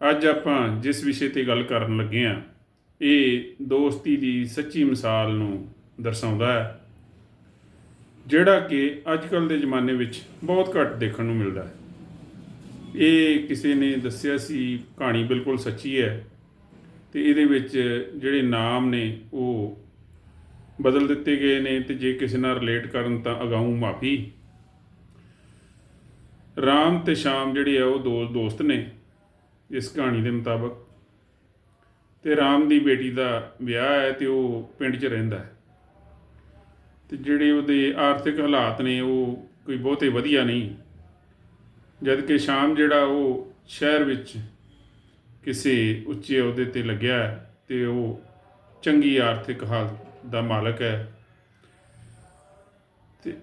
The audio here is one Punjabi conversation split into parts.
ਅੱਜ ਆਪਾਂ ਜਿਸ ਵਿਸ਼ੇ ਤੇ ਗੱਲ ਕਰਨ ਲੱਗੇ ਆ ਇਹ ਦੋਸਤੀ ਦੀ ਸੱਚੀ ਮਿਸਾਲ ਨੂੰ ਦਰਸਾਉਂਦਾ ਹੈ, ਜਿਹੜਾ ਕਿ ਅੱਜ ਕੱਲ ਦੇ ਜ਼ਮਾਨੇ ਵਿੱਚ ਬਹੁਤ ਘੱਟ ਦੇਖਣ ਨੂੰ ਮਿਲਦਾ ਹੈ। ਇਹ ਕਿਸੇ ਨੇ ਦੱਸਿਆ ਸੀ, ਕਹਾਣੀ ਬਿਲਕੁਲ ਸੱਚੀ ਹੈ ਤੇ ਇਹਦੇ ਵਿੱਚ ਜਿਹੜੇ ਨਾਮ ਨੇ ਉਹ ਬਦਲ ਦਿੱਤੇ ਗਏ ਨੇ ਤੇ ਜੇ ਕਿਸੇ ਨਾਲ ਰਿਲੇਟ ਕਰਨ ਤਾਂ ਅਗਾਊਂ ਮਾਫੀ। ਰਾਮ ਤੇ ਸ਼ਾਮ ਜਿਹੜੇ ਆ ਉਹ ਦੋ ਦੋਸਤ ਨੇ। ਇਸ ਕਹਾਣੀ ਦੇ ਮੁਤਾਬਕ। ਤੇ ਰਾਮ ਦੀ ਬੇਟੀ ਦਾ ਵਿਆਹ ਹੈ ਤੇ ਉਹ ਪਿੰਡ 'ਚ ਰਹਿੰਦਾ ਹੈ। ਤੇ ਜਿਹੜੇ ਉਹਦੇ ਆਰਥਿਕ ਹਾਲਾਤ ਨੇ ਉਹ ਕੋਈ ਬਹੁਤੇ ਵਧੀਆ ਨਹੀਂ। ਜਦ ਕਿ ਸ਼ਾਮ ਜਿਹੜਾ ਉਹ ਸ਼ਹਿਰ ਵਿੱਚ ਕਿਸੇ ਉੱਚੇ ਅਹੁਦੇ ਤੇ ਲੱਗਿਆ ਹੈ ਤੇ ਉਹ ਚੰਗੀ ਆਰਥਿਕ ਹਾਲਤ ਦਾ ਮਾਲਕ ਹੈ। ਤੇ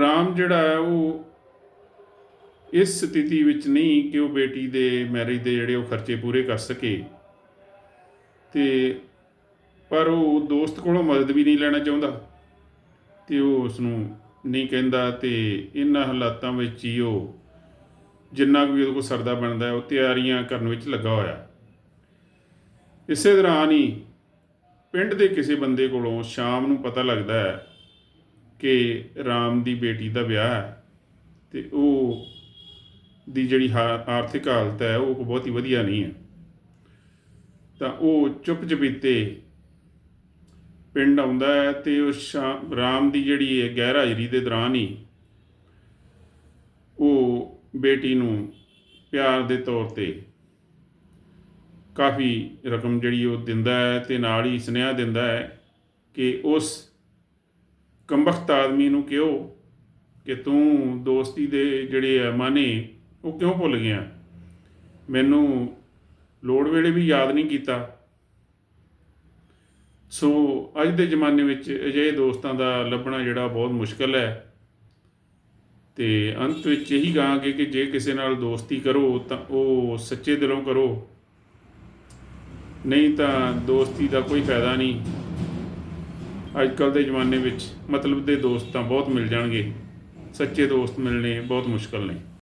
ਰਾਮ ਜਿਹੜਾ ਹੈ ਉਹ ਇਸ ਸਥਿਤੀ ਵਿੱਚ ਨਹੀਂ ਕਿ ਉਹ ਬੇਟੀ ਦੇ ਮੈਰਿਜ ਦੇ ਜਿਹੜੇ ਉਹ ਖਰਚੇ ਪੂਰੇ ਕਰ ਸਕੇ। ਤੇ ਪਰ ਉਹ ਦੋਸਤ ਕੋਲੋਂ ਮਦਦ ਵੀ ਨਹੀਂ ਲੈਣਾ ਚਾਹੁੰਦਾ। ਤੇ ਉਹ ਉਸ ਨੂੰ ਨਹੀਂ ਕਹਿੰਦਾ ਤੇ ਇਹਨਾਂ ਹਾਲਾਤਾਂ ਵਿੱਚ ਹੀ ਉਹ ਜਿੰਨਾ ਕੁ ਵੀ ਉਹਦੇ ਕੋਲ ਸਰਦਾ ਬਣਦਾ ਹੈ, ਉਹ ਤਿਆਰੀਆਂ ਕਰਨ ਵਿੱਚ ਲੱਗਾ ਹੋਇਆ। ਇਸੇ ਦੌਰਾਨ ਹੀ ਪਿੰਡ ਦੇ ਕਿਸੇ ਬੰਦੇ ਕੋਲੋਂ ਸ਼ਾਮ ਨੂੰ ਪਤਾ ਲੱਗਦਾ ਹੈ ਕਿ ਰਾਮ ਦੀ ਬੇਟੀ ਦਾ ਵਿਆਹ ਹੈ ਤੇ ਉਹ ਦੀ ਜਿਹੜੀ ਹਾ- ਆਰਥਿਕ ਹਾਲਤ ਹੈ, ਉਹ ਬਹੁਤ ਹੀ ਵਧੀਆ ਨਹੀਂ ਹੈ। ਤਾਂ ਉਹ ਚੁੱਪ ਚਪੀਤੇ ਪਿੰਡ ਆਉਂਦਾ ਹੈ ਤੇ ਉਹ ਸ਼ਾ- ਰਾਮ ਦੀ ਜਿਹੜੀ ਹੈ ਗੈਰ ਹਾਜ਼ਰੀ ਦੇ ਦੌਰਾਨ ਹੀ ਉਹ ਬੇਟੀ ਨੂੰ ਪਿਆਰ ਦੇ ਤੌਰ ਤੇ ਕਾਫੀ ਰਕਮ ਜਿਹੜੀ ਉਹ ਦਿੰਦਾ ਹੈ ਤੇ ਨਾਲ ਹੀ ਸੁਨੇਹਾ ਦਿੰਦਾ ਹੈ ਕਿ ਉਸ ਕੰਬਖਤ ਆਦਮੀ ਨੂੰ ਕਿਹੋ ਕਿ ਤੂੰ ਦੋਸਤੀ ਦੇ ਜਿਹੜੇ ਆ ਮਾਨੇ ਉਹ ਕਿਉਂ ਭੁੱਲ ਗਿਆ ਮੈਨੂੰ ਲੋੜ ਵੇਲੇ ਵੀ ਯਾਦ ਨਹੀਂ ਕੀਤਾ। ਸੋ ਅੱਜ ਦੇ ਜ਼ਮਾਨੇ ਵਿੱਚ ਅਜਿਹੇ ਦੋਸਤਾਂ ਦਾ ਲੱਭਣਾ ਜਿਹੜਾ ਬਹੁਤ ਮੁਸ਼ਕਲ ਹੈ। ਤੇ ਅੰਤ ਵਿੱਚ ਇਹੀ ਕਹਾਂਗੇ ਕਿ ਜੇ ਕਿਸੇ ਨਾਲ ਦੋਸਤੀ ਕਰੋ ਤਾਂ ਉਹ ਸੱਚੇ ਦਿਲੋਂ ਕਰੋ। ਨਹੀਂ ਤਾਂ ਦੋਸਤੀ ਦਾ ਕੋਈ ਫਾਇਦਾ ਨਹੀਂ। ਅੱਜ ਕੱਲ ਦੇ ਜ਼ਮਾਨੇ ਵਿੱਚ ਮਤਲਬ ਦੇ ਦੋਸਤ ਤਾਂ ਬਹੁਤ ਮਿਲ ਜਾਣਗੇ। ਸੱਚੇ ਦੋਸਤ ਮਿਲਣੇ ਬਹੁਤ ਮੁਸ਼ਕਲ ਨੇ।